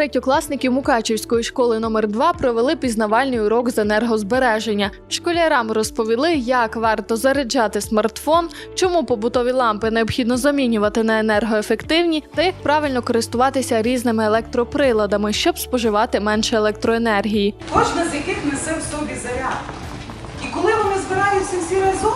третьокласників Мукачівської школи номер 2 провели пізнавальний урок з енергозбереження. Школярам розповіли, як варто заряджати смартфон, чому побутові лампи необхідно замінювати на енергоефективні, та як правильно користуватися різними електроприладами, щоб споживати менше електроенергії. кожна з яких несе в собі заряд. І коли вони збираються всі разом,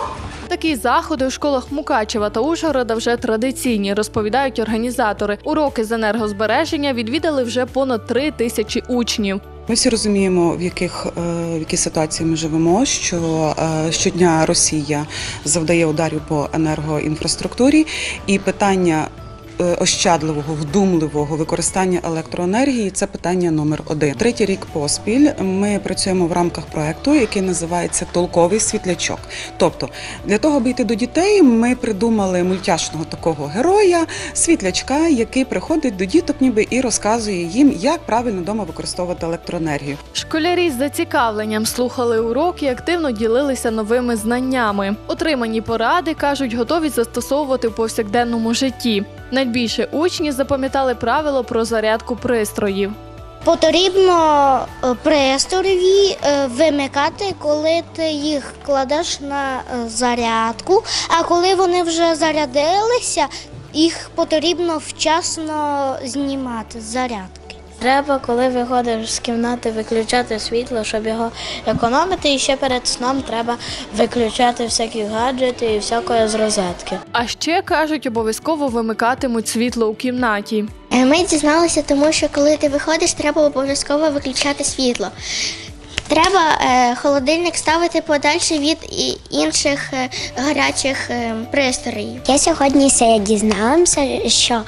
Такі заходи у школах Мукачева та Ужгорода вже традиційні, розповідають організатори. Уроки з енергозбереження відвідали вже понад три тисячі учнів. Ми всі розуміємо, в яких е, в якій ситуації ми живемо. Що е, щодня Росія завдає ударів по енергоінфраструктурі, і питання ощадливого, вдумливого використання електроенергії це питання номер один. Третій рік поспіль ми працюємо в рамках проекту, який називається Толковий світлячок. Тобто, для того, аби йти до дітей, ми придумали мультяшного такого героя, світлячка, який приходить до діток, ніби і розказує їм, як правильно вдома використовувати електроенергію. Школярі з зацікавленням слухали уроки активно ділилися новими знаннями. Отримані поради кажуть, готові застосовувати в повсякденному житті. Найбільше учні запам'ятали правило про зарядку пристроїв. Потрібно е, пристрої е, вимикати, коли ти їх кладеш на е, зарядку, а коли вони вже зарядилися, їх потрібно вчасно знімати з зарядки. Треба, коли виходиш з кімнати, виключати світло, щоб його економити. І ще перед сном треба виключати всякі гаджети і всякої з розетки. А ще кажуть, обов'язково вимикатимуть світло у кімнаті. Е, Ми дізналися, тому що коли ти виходиш, треба обов'язково виключати світло. Треба е, холодильник ставити подальше від і- інших е, гарячих е, пристроїв. Я сьогодні все дізналася, що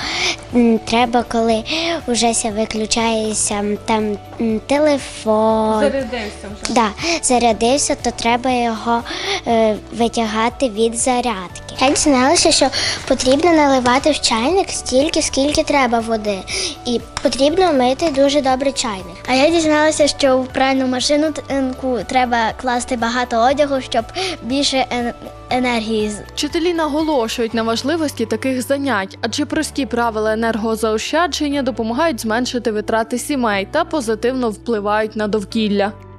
м, треба, коли вже ся виключається там м, телефон. Зарядився вже. Да, зарядився, то треба його е, витягати від зарядки. Я дізналася, що потрібно наливати в чайник стільки, скільки треба води, і потрібно мити дуже добре чайник. А я дізналася, що в пральну машину треба класти багато одягу, щоб більше енергії Вчителі наголошують на важливості таких занять, адже прості правила енергозаощадження допомагають зменшити витрати сімей та позитивно впливають на довкілля.